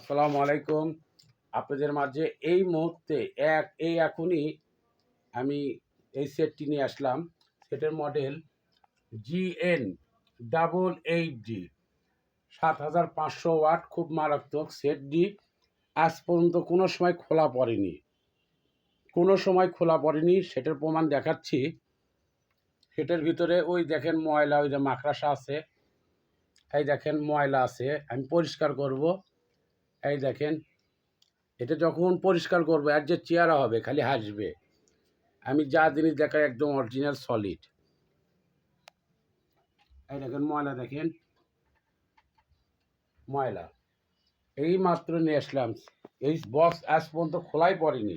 আসসালামু আলাইকুম। আপনাদের মাঝে এই মুহূর্তে এক, এই এখনই আমি এই সেটটি নিয়ে আসলাম। সেটের model GN double eight D সাত হাজার পাঁচশো ওয়াট, খুব মারাত্মক সেটটি আজ পর্যন্ত কোনো সময় খোলা পড়েনি। কোনো সময় খোলা পড়েনি, সেটার প্রমাণ দেখাচ্ছি। সেটার ভিতরে ওই দেখেন ময়লা, ওই যে মাকড়াসা আছে। এই দেখেন ময়লা আছে, আমি পরিষ্কার করব। এই দেখেন, এটা যখন পরিষ্কার করব আর যে চেয়ারা হবে, খালি হাসবে। আমি যা জিনিস দেখাই একদম অরিজিনাল সলিড এই দেখেন, ময়লা দেখেন। ময়লা। এই মাত্র নিয়ে আসলাম। এই বক্স আজ পর্যন্ত খোলাই পড়েনি।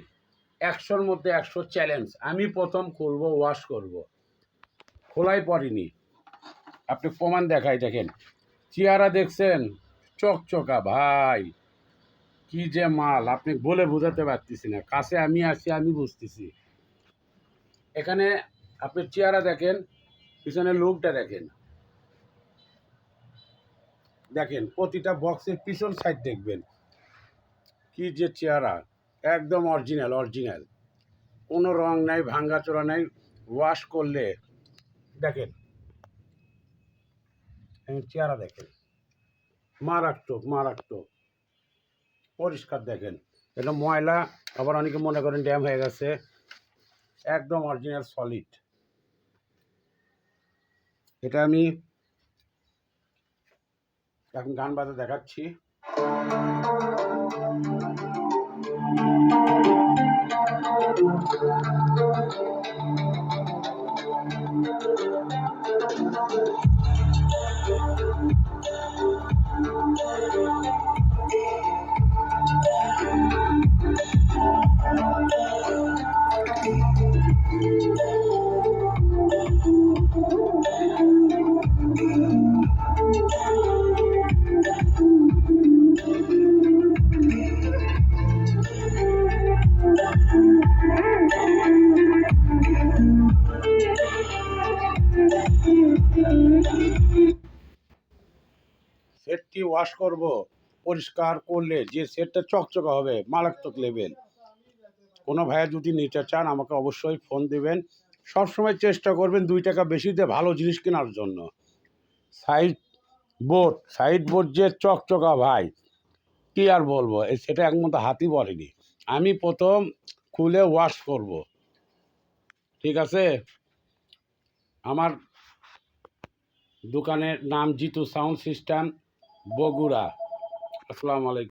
একশোর মধ্যে একশো চ্যালেঞ্জ আমি প্রথম খুলবো ওয়াশ করব। খোলাই পড়েনি। আপনি প্রমাণ দেখাই দেখেন। চেয়ারা দেখছেন? চকচকা ভাই। কি যে মাল, আপনি বলে বোঝাতে পারতেছি না। কাছে আমি আছি, আমি বুঝতেছি। এখানে আপনি চেয়ারা দেখেন, পিছনে লোকটা দেখেন। দেখেন, প্রতিটা বক্সের পিছন সাইড দেখবেন। কি যে চেয়ারা একদম অরিজিনাল অরিজিনাল কোনো রং নাই, ভাঙ্গাচোরা নাই ওয়াশ করলে দেখেন। এই চেহারা দেখেন। মারাত্মক মারাত্মক। পরিষ্কার দেখেন। এটা ময়লা, আবার অনেকে মনে করেন ড্যাম হয়ে গেছে। একদম অরিজিনাল সলিড এটা আমি এখন গান বাজা দেখাচ্ছি। সেটটি ওয়াশ করব, পরিষ্কার করলে যে সেটটা চকচকে হবে, মারাত্মক লেভেল কোনো ভাইয়া যদি নিতে চান, আমাকে অবশ্যই ফোন দিবেন। সবসময় চেষ্টা করবেন দুই টাকা বেশি দিয়ে ভালো জিনিস কেনার জন্য। সাইড বোর্ড সাইড বোর্ড যে চকচকা ভাই, কী আর বলব? সেটা একমতো হাতি বলেনি। আমি প্রথম খুলে ওয়াশ করব। ঠিক আছে? আমার দোকানের নাম জিতু সাউন্ড সিস্টেম। বগুড়া। আসসালামু আলাইকুম।